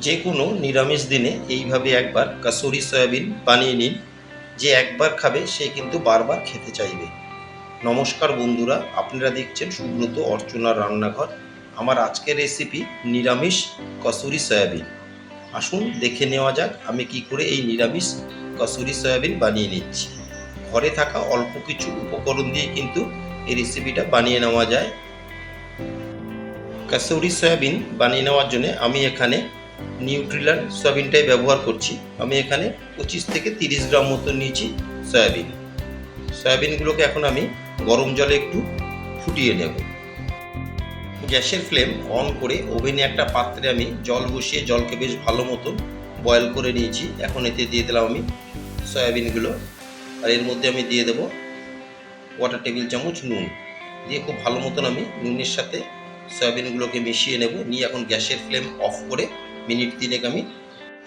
যে কোনো নিরামিষ দিনে এইভাবে একবার কাসুরি সয়াবিন বানিয়ে নিন। যে একবার খাবে, সে কিন্তু বারবার খেতে চাইবে। নমস্কার বন্ধুরা, আপনারা দেখছেন সুব্রত অর্চনার রান্নাঘর। আমার আজকের রেসিপি নিরামিষ কসুরি সয়াবিন। আসুন দেখে নেওয়া যাক আমি কি করে এই নিরামিষ কসুরি সয়াবিন বানিয়ে নিচ্ছি। ঘরে থাকা অল্প কিছু উপকরণ দিয়ে কিন্তু এই রেসিপিটা বানিয়ে নেওয়া যায়। কাসুরি সয়াবিন বানিয়ে নেওয়ার জন্য আমি এখানে নিউট্রিলার সয়াবিনটাই ব্যবহার করছি। আমি এখানে পঁচিশ থেকে তিরিশ গ্রাম মতো নিয়েছি সয়াবিন। সয়াবিনগুলোকে এখন আমি গরম জলে একটু ফুটিয়ে নেব। গ্যাসের ফ্লেম অন করে ওভেনে একটা পাত্রে আমি জল বসিয়ে জলকে বেশ ভালো মতো বয়েল করে নিয়েছি। এখন এতে দিয়ে দিলাম আমি সয়াবিনগুলো। আর এর মধ্যে আমি দিয়ে দেবো ওয়াটার টেবিল চামচ নুন। দিয়ে খুব ভালো মতন আমি নুনের সাথে সয়াবিনগুলোকে মিশিয়ে নেব। নিয়ে এখন গ্যাসের ফ্লেম অফ করে মিনিট তিনেক আমি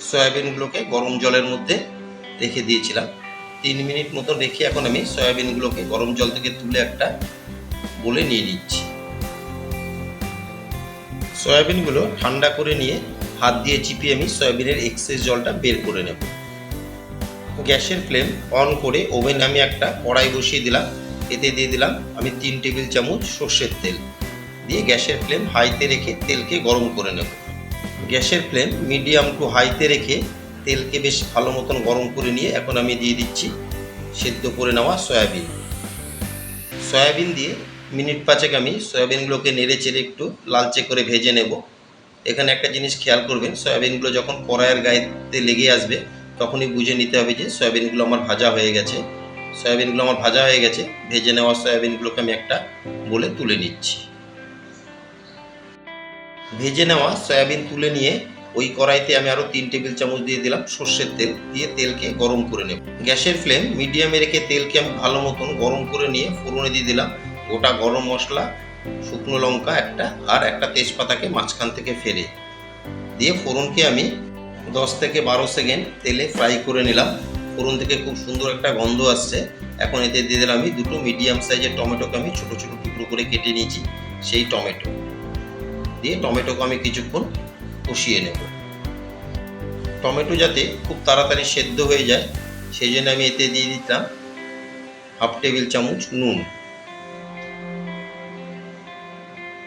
সয়াবিনগুলোকে গরম জলের মধ্যে রেখে দিয়েছিলাম। তিন মিনিট মতো রেখে এখন আমি সয়াবিনগুলোকে গরম জল থেকে তুলে একটা বলে নিয়ে নিচ্ছি। সয়াবিনগুলো ঠান্ডা করে নিয়ে হাত দিয়ে চিপিয়ে আমি সয়াবিনের এক্সেস জলটা বের করে নেব। গ্যাসের ফ্লেম অন করে ওভেন আমি একটা কড়াই বসিয়ে দিলাম। এতে দিয়ে দিলাম আমি তিন টেবিল চামচ সর্ষের তেল। দিয়ে গ্যাসের ফ্লেম হাইতে রেখে তেলকে গরম করে নেব। গ্যাসের ফ্লেম মিডিয়াম টু হাইতে রেখে তেলকে বেশ ভালো মতন গরম করে নিয়ে এখন আমি দিয়ে দিচ্ছি সেদ্ধ করে নেওয়া সয়াবিন। সয়াবিন দিয়ে মিনিট পাঁচেক আমি সয়াবিনগুলোকে নেড়ে চেড়ে একটু লালচে করে ভেজে নেব। এখানে একটা জিনিস খেয়াল করবেন, সয়াবিনগুলো যখন কড়াইয়ের গায়েতে লেগে আসবে, তখনই বুঝে নিতে হবে যে সয়াবিনগুলো আমার ভাজা হয়ে গেছে। সয়াবিনগুলো আমার ভাজা হয়ে গেছে, ভেজে নেওয়া সয়াবিনগুলোকে আমি একটা বলে তুলে নিচ্ছি। ভেজে নেওয়া সয়াবিন তুলে নিয়ে ওই কড়াইতে আমি আরও তিন টেবিল চামচ দিয়ে দিলাম সর্ষের তেল দিয়ে তেলকে গরম করে নেব। গ্যাসের ফ্লেম মিডিয়ামে রেখে তেলকে আমি ভালো মতন গরম করে নিয়ে ফোড়নে দিয়ে দিলাম। গোটা গরম মশলা, শুকনো লঙ্কা একটা আর একটা তেজপাতাকে মাঝখান থেকে ফেলে দিয়ে ফোড়নকে আমি দশ থেকে বারো সেকেন্ড তেলে ফ্রাই করে নিলাম। ফোড়ন থেকে খুব সুন্দর একটা গন্ধ আসছে। এখন এতে দিয়ে দিলাম আমি দুটো মিডিয়াম সাইজের টমেটোকে আমি ছোটো ছোটো টুকরো করে কেটে নিয়েছি, সেই টমেটো। দিয়ে টমেটোকে আমি কিছুক্ষণ কষিয়ে নেব। টমেটো যাতে খুব তাড়াতাড়ি সেদ্ধ হয়ে যায়, সেই জন্য আমি এতে দিয়ে দিতাম হাফ টেবিল চামচ নুন।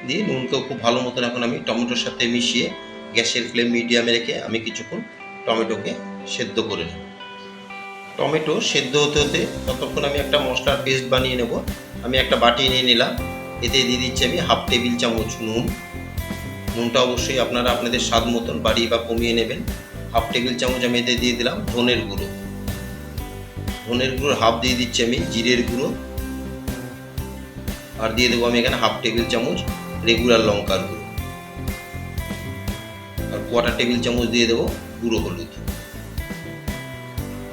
দিয়ে নুনকেও খুব ভালো মতন এখন আমি টমেটোর সাথে মিশিয়ে গ্যাসের ফ্লেম মিডিয়ামে রেখে আমি কিছুক্ষণ টমেটোকে সেদ্ধ করে নেব। টমেটো সেদ্ধ হতে হতে ততক্ষণ আমি একটা মশলার পেস্ট বানিয়ে নেব। আমি একটা বাটি নিয়ে নিলাম। এতে দিয়ে দিচ্ছি আমি হাফ টেবিল চামচ নুন। নুনটা অবশ্যই আপনারা আপনাদের স্বাদ মতন বাড়িয়ে বা কমিয়ে নেবেন। হাফ টেবিল চামচ আমি এতে দিয়ে দিলাম ধনের গুঁড়ো। ধনের গুঁড়োর হাফ দিয়ে দিচ্ছি আমি জিরের গুঁড়ো। আর দিয়ে দেবো আমি এখানে হাফ টেবিল চামচ রেগুলার লঙ্কার গুঁড়ো। আর কোয়াটার টেবিল চামচ দিয়ে দেবো গুঁড়ো হলুদ।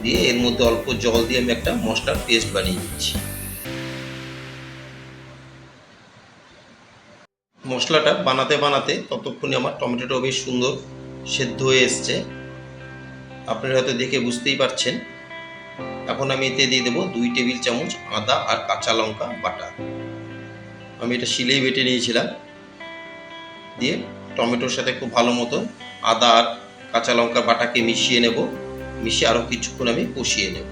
দিয়ে এর মধ্যে অল্প জল দিয়ে আমি একটা মশলার পেস্ট বানিয়ে নিচ্ছি। মশলাটা বানাতে বানাতে ততক্ষণে আমার টমেটোটা বেশ সুন্দর সেদ্ধ হয়ে এসছে। আপনারা হয়তো দেখে বুঝতেই পারছেন। এখন আমি এতে দিয়ে দেবো দুই টেবিল চামচ আদা আর কাঁচা লঙ্কা বাটা। আমি এটা শিলেই বেটে নিয়েছিলাম। দিয়ে টমেটোর সাথে খুব ভালো মতো আদা আর কাঁচা লঙ্কা বাটাকে মিশিয়ে নেব। মিশিয়ে আরও কিছুক্ষণ আমি কষিয়ে নেব।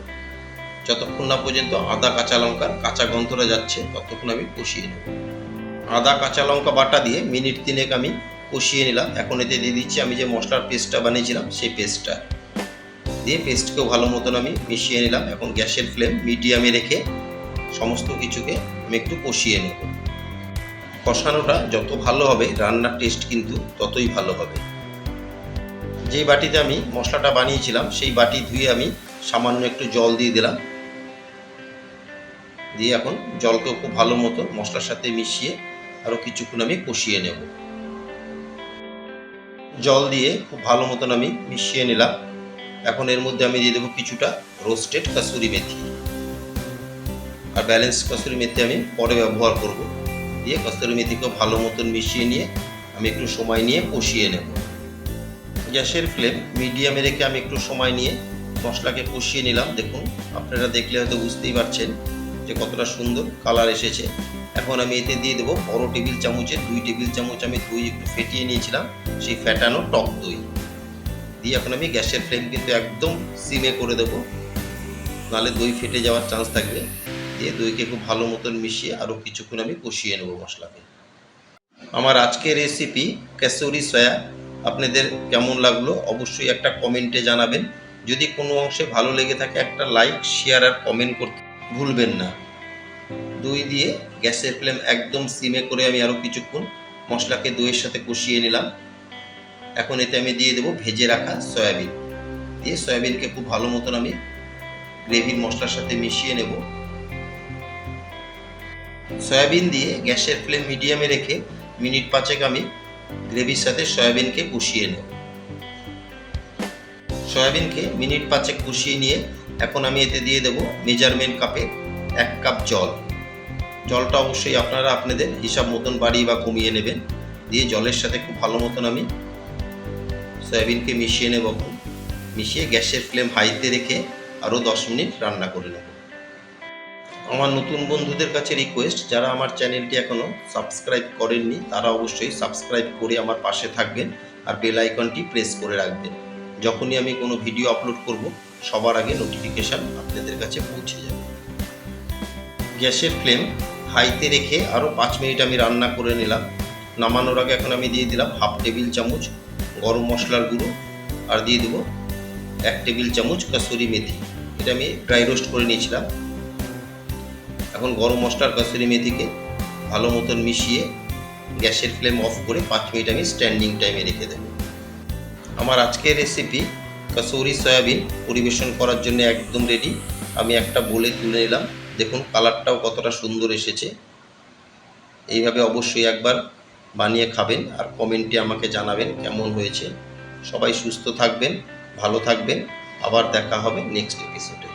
যতক্ষণ না পর্যন্ত আদা, কাঁচা লঙ্কার কাঁচা গন্ধটা যাচ্ছে, ততক্ষণ আমি কষিয়ে নেব। আদা, কাঁচা লঙ্কা বাটা দিয়ে মিনিট তিনেক আমি কষিয়ে নিলাম। এখন এতে দিয়ে দিচ্ছি আমি যে মশলার পেস্টটা বানিয়েছিলাম, সেই পেস্টটা। দিয়ে পেস্টকেও ভালো মতন আমি মিশিয়ে নিলাম। এখন গ্যাসের ফ্লেম মিডিয়ামে রেখে সমস্ত কিছুকে আমি একটু কষিয়ে নেব। কষানোটা যত ভালো হবে, রান্নার টেস্ট কিন্তু ততই ভালো হবে। যে বাটিতে আমি মশলাটা বানিয়েছিলাম, সেই বাটি ধুয়ে আমি সামান্য একটু জল দিয়ে দিলাম। দিয়ে এখন জলকেও খুব ভালো মতো মশলার সাথে মিশিয়ে আরও কিছুক্ষণ আমি কষিয়ে নেব। জল দিয়ে খুব ভালো মতন আমি মিশিয়ে নিলাম। এখন এর মধ্যে আমি দিয়ে দেবো কিছুটা রোস্টেড কাসুরি মেথি। আর ব্যালেন্স কাসুরি মেথি আমি পরে ব্যবহার করব। দিয়ে কাসুরি মেথিকে ভালো মতন মিশিয়ে নিয়ে আমি একটু সময় নিয়ে কষিয়ে নেব। গ্যাসের ফ্লেম মিডিয়ামে রেখে আমি একটু সময় নিয়ে মশলাকে কষিয়ে নিলাম। দেখুন, আপনারা দেখলে হয়তো বুঝতেই পারছেন যে কতটা সুন্দর কালার এসেছে। এখন আমি এতে দিয়ে দেবো বড় টেবিল চামচের দুই টেবিল চামচ আমি দই একটু ফেটিয়ে নিয়েছিলাম, সেই ফ্যাটানো টক দই। দিয়ে এখন আমি গ্যাসের ফ্লেম কিন্তু একদম সিমে করে দেবো। নাহলে দই ফেটে যাওয়ার চান্স থাকবে। দিয়ে দইকে খুব ভালো মতন মিশিয়ে আরও কিছুক্ষণ আমি কষিয়ে নেব মশলাকে। আমার আজকের রেসিপি কেসরি সয়া। আপনাদের কেমন লাগল অবশ্যই একটা কমেন্টে জানাবেন। যদি কোনো অংশে ভালো লেগে থাকে একটা লাইক শেয়ার আর কমেন্ট করতে ভুলবেন না। দই দিয়ে গ্যাসের ফ্লেম একদম সিমে করে আমি আরও কিছুক্ষণ মশলাকে দইয়ের সাথে কষিয়ে নিলাম। এখন এতে আমি দিয়ে দেবো ভেজে রাখা সয়াবিন। দিয়ে সয়াবিনকে খুব ভালো মতন আমি গ্রেভির মশলার সাথে মিশিয়ে নেব। সয়াবিন দিয়ে গ্যাসের ফ্লেম মিডিয়ামে রেখে মিনিট পাঁচেক আমি গ্রেভির সাথে সয়াবিনকে কষিয়ে নেব। সয়াবিনকে মিনিট পাঁচেক কষিয়ে নিয়ে এখন আমি এতে দিয়ে দেব মেজারমেন্ট কাপে এক কাপ জল। জলটা অবশ্যই আপনারা আপনাদের হিসাব মতন বাড়িয়ে বা কমিয়ে নেবেন। দিয়ে জলের সাথে খুব ভালো মতন আমি সয়াবিনকে মিশিয়ে নেব মিশিয়ে গ্যাসের ফ্লেম হাইতে রেখে আরও দশ মিনিট রান্না করে নেব। আমার নতুন বন্ধুদের কাছে রিকোয়েস্ট যারা আমার চ্যানেলটি এখনও সাবস্ক্রাইব করেননি, তারা অবশ্যই সাবস্ক্রাইব করে আমার পাশে থাকবেন আর বেল আইকনটি প্রেস করে রাখবেন। যখনই আমি কোনো ভিডিও আপলোড করব সবার আগে নোটিফিকেশান আপনাদের কাছে পৌঁছে যাবে। গ্যাসের ফ্লেম হাইতে রেখে আরও পাঁচ মিনিট আমি রান্না করে নিলাম। নামানোর আগে এখন আমি দিয়ে দিলাম হাফ টেবিল চামচ গরম মশলার গুঁড়ো আর দিয়ে দেবো এক টেবিল চামচ কাসুরি মেথি। এটা আমি ড্রাই রোস্ট করে নিয়েছিলাম। এখন গরম মশলার কাসুরি মেথিকে ভালো মতন মিশিয়ে গ্যাসের ফ্লেম অফ করে পাঁচ মিনিট আমি স্ট্যান্ডিং টাইমে রেখে দেবো। আমার আজকের রেসিপি কাসৌরি সয়াবিন পরিবেশন করার জন্য একদম রেডি আমি একটা বলে তুলে নিলাম। দেখুন কালারটাও কতটা সুন্দর এসেছে। এইভাবে অবশ্যই একবার বানিয়ে খাবেন আর কমেন্টে আমাকে জানাবেন কেমন হয়েছে। সবাই সুস্থ থাকবেন, ভালো থাকবেন। আবার দেখা হবে নেক্সট এপিসোডে